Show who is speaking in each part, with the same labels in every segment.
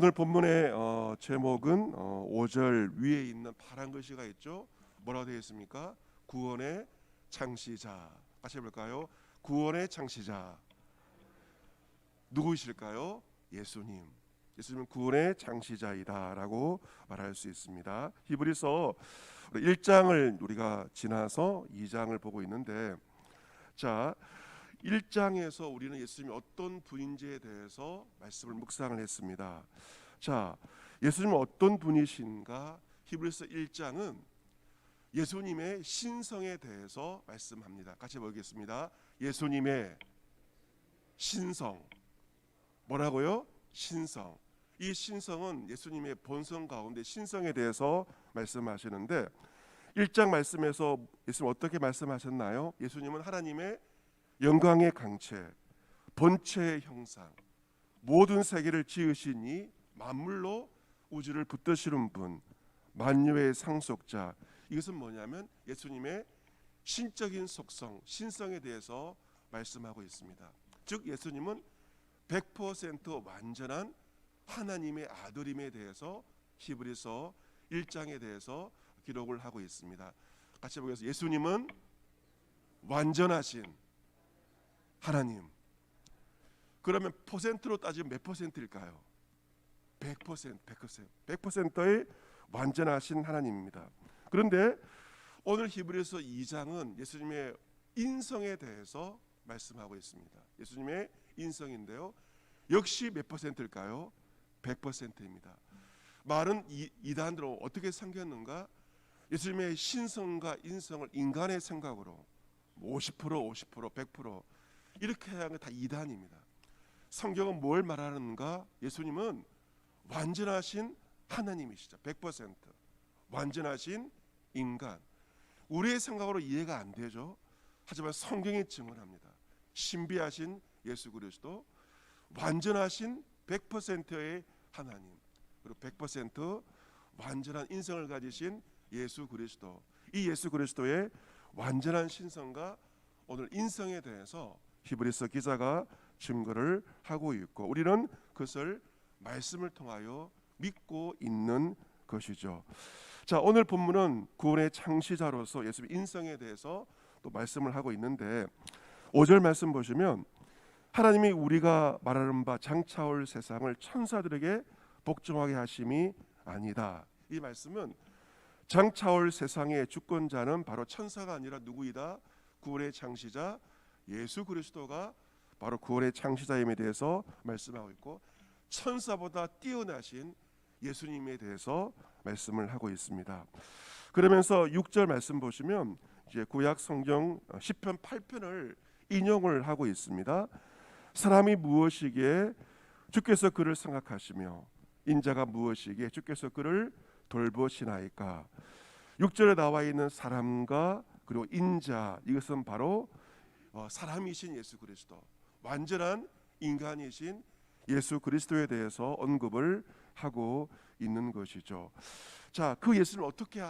Speaker 1: 오늘 본문의 어, 제목은 어, 5절 위에 있는 파란 글씨가 있죠. 뭐라고 되어 있습니까? 구원의 창시자. 같이 해볼까요? 구원의 창시자. 누구이실까요? 예수님. 예수님은 구원의 창시자이다라고 말할 수 있습니다. 히브리서 1장을 우리가 지나서 2장을 보고 있는데 자 1장에서 우리는 예수님이 어떤 분인지에 대해서 말씀을 묵상을 했습니다. 자, 예수님은 어떤 분이신가? 히브리서 1장은 예수님의 신성에 대해서 말씀합니다. 같이 보겠습니다. 예수님의 신성. 뭐라고요? 신성. 이 신성은 예수님의 본성 가운데 신성에 대해서 말씀하시는데 1장 말씀에서 예수님 어떻게 말씀하셨나요? 예수님은 하나님의 영광의 강체, 본체의 형상, 모든 세계를 지으시니 만물로 우주를 붙드시는 분, 만유의 상속자. 이것은 뭐냐면 예수님의 신적인 속성, 신성에 대해서 말씀하고 있습니다. 즉 예수님은 100% 완전한 하나님의 아들임에 대해서 히브리서 1장에 대해서 기록을 하고 있습니다. 같이 보겠습니다. 예수님은 완전하신 하나님. 그러면 퍼센트로 따지면 몇 퍼센트일까요? 100%, 100%, 100%의 완전하신 하나님입니다. 그런데 오늘 히브리서 2장은 예수님의 인성에 대해서 말씀하고 있습니다. 예수님의 인성인데요. 역시 몇 퍼센트일까요? 100%입니다. 말은 이, 이단으로 어떻게 생겼는가? 예수님의 신성과 인성을 인간의 생각으로 50% 50% 100% 이렇게 하는 게 다 이단입니다. 성경은 뭘 말하는가? 예수님은 완전하신 하나님이시죠. 100% 완전하신 인간. 우리의 생각으로 이해가 안 되죠. 하지만 성경이 증언합니다. 신비하신 예수 그리스도, 완전하신 100%의 하나님, 그리고 100% 완전한 인성을 가지신 예수 그리스도. 이 예수 그리스도의 완전한 신성과 오늘 인성에 대해서 히브리서 기자가 증거를 하고 있고 우리는 그것을 말씀을 통하여 믿고 있는 것이죠. 자, 오늘 본문은 구원의 창시자로서 예수의 인성에 대해서 또 말씀을 하고 있는데 5절 말씀 보시면 하나님이 우리가 말하는 바 장차 올 세상을 천사들에게 복종하게 하심이 아니다. 이 말씀은 장차 올 세상의 주권자는 바로 천사가 아니라 누구이다? 구원의 창시자 예수 그리스도가 바로 구원의 창시자임에 대해서 말씀하고 있고 천사보다 뛰어나신 예수님에 대해서 말씀을 하고 있습니다. 그러면서 6절 말씀 보시면 이제 구약 성경 10편 8편을 인용을 하고 있습니다. 사람이 무엇이기에 주께서 그를 생각하시며 인자가 무엇이기에 주께서 그를 돌보시나이까. 6절에 나와 있는 사람과 그리고 인자 이것은 바로 어, 사람이신 예수 그리스도 완전한 인간이신 예수 그리스도에 대해서 언급을 하고 있는 것이죠. 자, 그 예수는 어떻게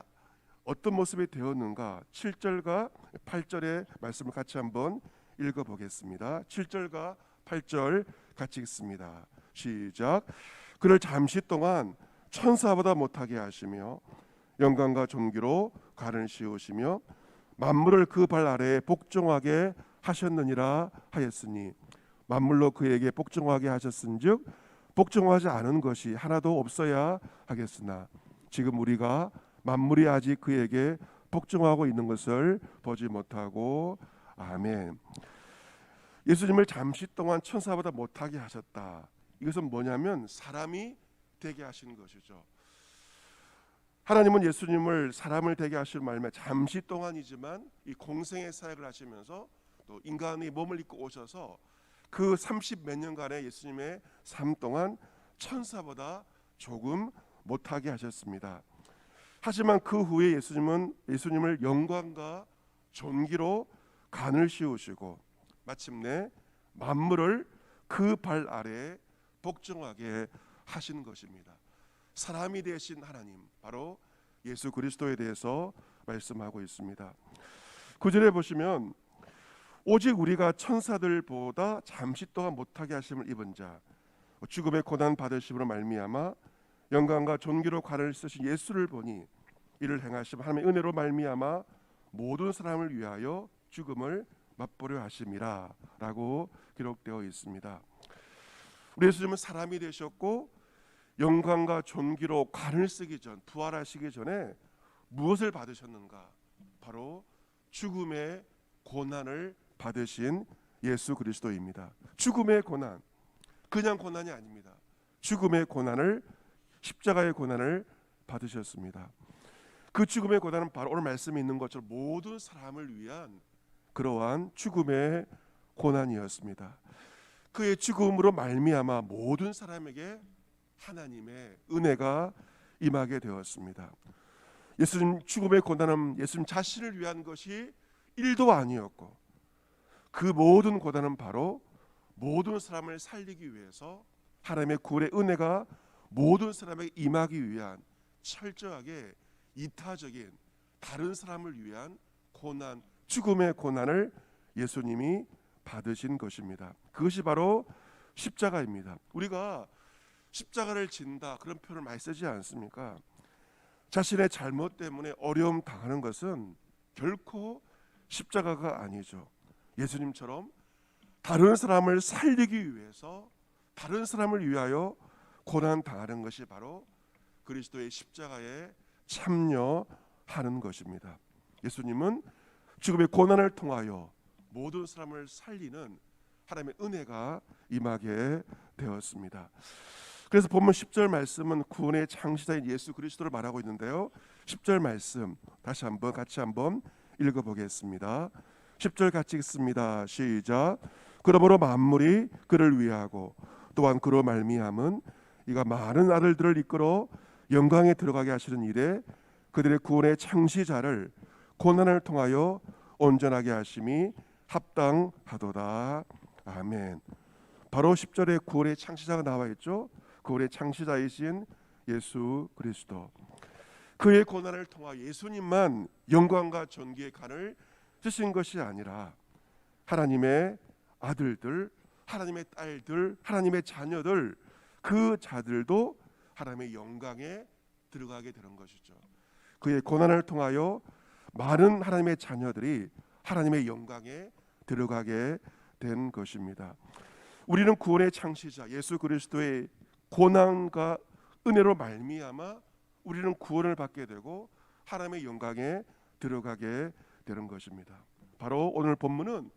Speaker 1: 어떤 모습이 되었는가? 7절과 8절의 말씀을 같이 한번 읽어 보겠습니다. 7절과 8절 같이 읽습니다. 시작. 그를 잠시 동안 천사보다 못하게 하시며 영광과 존귀로 관을 씌우시며 만물을 그 발 아래에 복종하게 하셨느니라 하였으니 만물로 그에게 복종하게 하셨은즉 복종하지 않은 것이 하나도 없어야 하겠으나 지금 우리가 만물이 아직 그에게 복종하고 있는 것을 보지 못하고 아멘. 예수님을 잠시 동안 천사보다 못하게 하셨다. 이것은 뭐냐면 사람이 되게 하신 것이죠. 하나님은 예수님을 사람을 되게 하실 말며 잠시 동안이지만 이 공생의 사역을 하시면서 또 인간의 몸을 입고 오셔서 그 30 몇 년간의 예수님의 삶 동안 천사보다 조금 못하게 하셨습니다. 하지만 그 후에 예수님은 예수님을 영광과 존귀로 간을 씌우시고 마침내 만물을 그 발 아래에 복종하게 하신 것입니다. 사람이 되신 하나님 바로 예수 그리스도에 대해서 말씀하고 있습니다. 구절에 보시면 오직 우리가 천사들보다 잠시 동안 못하게 하심을 입은 자 죽음의 고난 받으심으로 말미암아 영광과 존귀로 관을 쓰신 예수를 보니 이를 행하심 하나님의 은혜로 말미암아 모든 사람을 위하여 죽음을 맛보려 하심이라라고 기록되어 있습니다. 우리 예수님은 사람이 되셨고 영광과 존귀로 관을 쓰기 전 부활하시기 전에 무엇을 받으셨는가? 바로 죽음의 고난을 받으신 예수 그리스도입니다. 죽음의 고난 그냥 고난이 아닙니다. 죽음의 고난을 십자가의 고난을 받으셨습니다. 그 죽음의 고난은 바로 오늘 말씀에 있는 것처럼 모든 사람을 위한 그러한 죽음의 고난이었습니다. 그의 죽음으로 말미암아 모든 사람에게 하나님의 은혜가 임하게 되었습니다. 예수님 죽음의 고난은 예수님 자신을 위한 것이 일도 아니었고 그 모든 고난은 바로 모든 사람을 살리기 위해서 하나님의 구원의 은혜가 모든 사람에게 임하기 위한 철저하게 이타적인 다른 사람을 위한 고난, 죽음의 고난을 예수님이 받으신 것입니다. 그것이 바로 십자가입니다. 우리가 십자가를 진다 그런 표현을 많이 쓰지 않습니까? 자신의 잘못 때문에 어려움 당하는 것은 결코 십자가가 아니죠. 예수님처럼 다른 사람을 살리기 위해서 다른 사람을 위하여 고난 당하는 것이 바로 그리스도의 십자가에 참여하는 것입니다. 예수님은 죽음의 고난을 통하여 모든 사람을 살리는 하나님의 은혜가 임하게 되었습니다. 그래서 본문 10절 말씀은 구원의 창시자인 예수 그리스도를 말하고 있는데요. 10절 말씀 다시 한번 같이 한번 읽어 보겠습니다. 10절 같이 읽습니다. 시작. 그러므로 만물이 그를 위하고 또한 그로 말미암은 이가 많은 아들들을 이끌어 영광에 들어가게 하시는 일에 그들의 구원의 창시자를 고난을 통하여 온전하게 하심이 합당하도다. 아멘. 바로 10절에 구원의 창시자가 나와 있죠. 구원의 창시자이신 예수 그리스도. 그의 고난을 통하여 예수님만 영광과 존귀의 간을 쓰신 것이 아니라 하나님의 아들들, 하나님의 딸들, 하나님의 자녀들 그 자들도 하나님의 영광에 들어가게 되는 것이죠. 그의 고난을 통하여 많은 하나님의 자녀들이 하나님의 영광에 들어가게 된 것입니다. 우리는 구원의 창시자 예수 그리스도의 고난과 은혜로 말미암아 우리는 구원을 받게 되고 하나님의 영광에 들어가게 되는 것입니다. 바로 오늘 본문은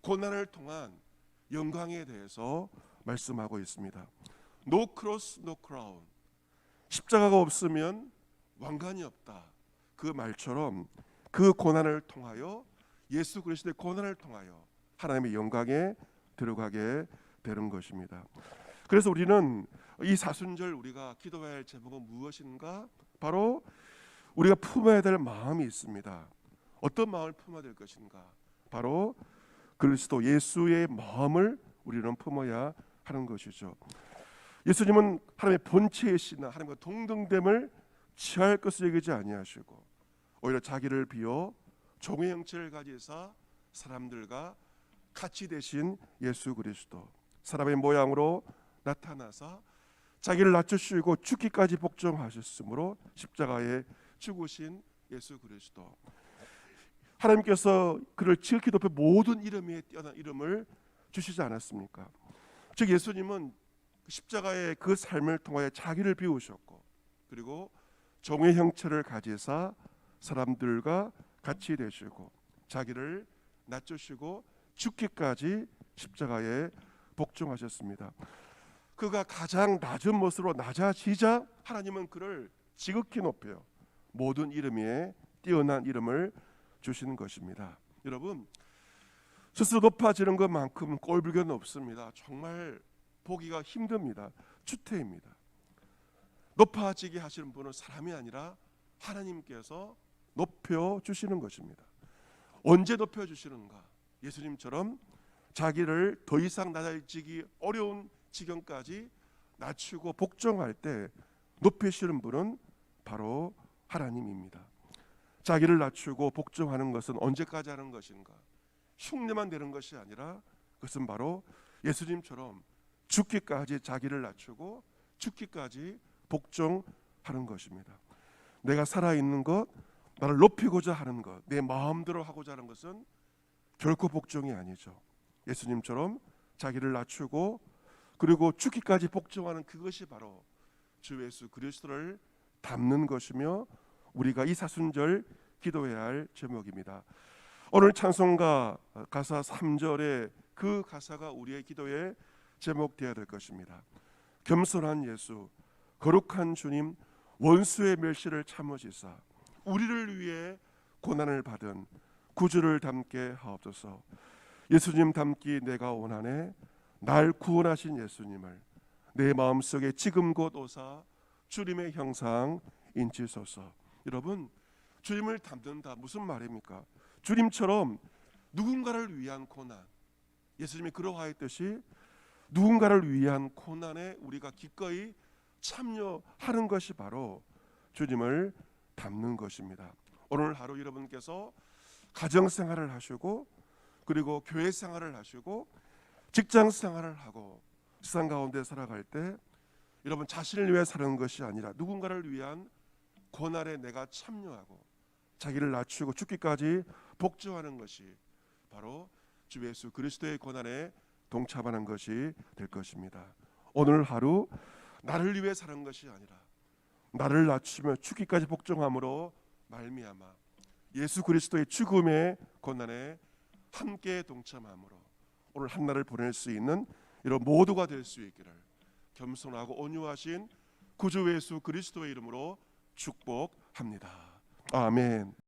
Speaker 1: 고난을 통한 영광에 대해서 말씀하고 있습니다. No cross, no crown. 십자가가 없으면 왕관이 없다. 그 말처럼 그 고난을 통하여 예수 그리스도의 고난을 통하여 하나님의 영광에 들어가게 되는 것입니다. 그래서 우리는 이 사순절 우리가 기도해야 할 제목은 무엇인가? 바로 우리가 품어야 될 마음이 있습니다. 어떤 마음을 품어야 될 것인가? 바로 그리스도 예수의 마음을 우리는 품어야 하는 것이죠. 예수님은 하나님의 본체이시나 하나님과 동등됨을 취할 것을 얘기하지 아니하시고 오히려 자기를 비워 종의 형체를 가지사 사람들과 같이 되신 예수 그리스도 사람의 모양으로 나타나사 자기를 낮추시고 죽기까지 복종하셨으므로 십자가에 죽으신 예수 그리스도 하나님께서 그를 지극히 높여 모든 이름에 뛰어난 이름을 주시지 않았습니까? 즉 예수님은 십자가의 그 삶을 통하여 자기를 비우셨고 그리고 종의 형체를 가지사 사람들과 같이 되시고 자기를 낮추시고 죽기까지 십자가에 복종하셨습니다. 그가 가장 낮은 모습으로 낮아지자 하나님은 그를 지극히 높여 모든 이름 위에 뛰어난 이름을 주시는 것입니다. 여러분 스스로 높아지는 것만큼 꼴불견 없습니다. 정말 보기가 힘듭니다. 추태입니다. 높아지게 하시는 분은 사람이 아니라 하나님께서 높여 주시는 것입니다. 언제 높여 주시는가? 예수님처럼 자기를 더 이상 낮아지기 어려운 지경까지 낮추고 복종할 때 높이시는 분은 바로 하나님입니다. 자기를 낮추고 복종하는 것은 언제까지 하는 것인가? 흉내만 내는 것이 아니라 그것은 바로 예수님처럼 죽기까지 자기를 낮추고 죽기까지 복종하는 것입니다. 내가 살아 있는 것, 나를 높이고자 하는 것, 내 마음대로 하고자 하는 것은 결코 복종이 아니죠. 예수님처럼 자기를 낮추고 그리고 죽기까지 복종하는 그것이 바로 주 예수 그리스도를 닮는 것이며 우리가 이 사순절 기도해야 할 제목입니다. 오늘 찬송가 가사 3절에 그 가사가 우리의 기도의 제목되어야 될 것입니다. 겸손한 예수, 거룩한 주님, 원수의 멸시를 참으시사 우리를 위해 고난을 받은 구주를 닮게 하옵소서. 예수님 닮기 내가 원하네. 날 구원하신 예수님을 내 마음속에 지금 곧 오사 주님의 형상 인치소서. 여러분, 주님을 닮는다 무슨 말입니까? 주님처럼 누군가를 위한 고난. 예수님이 그러하였듯이 누군가를 위한 고난에 우리가 기꺼이 참여하는 것이 바로 주님을 닮는 것입니다. 오늘 하루 여러분께서 가정 생활을 하시고 그리고 교회 생활을 하시고 직장 생활을 하고 세상 가운데 살아갈 때 여러분 자신을 위해 사는 것이 아니라 누군가를 위한 고난에 내가 참여하고 자기를 낮추고 죽기까지 복종하는 것이 바로 주 예수 그리스도의 고난에 동참하는 것이 될 것입니다. 오늘 하루 나를 위해 사는 것이 아니라 나를 낮추며 죽기까지 복종함으로 말미암아 예수 그리스도의 죽음의 고난에 함께 동참함으로 오늘 한 날을 보낼 수 있는 이런 모두가 될 수 있기를 겸손하고 온유하신 구주 예수 그리스도의 이름으로 축복합니다. 아멘.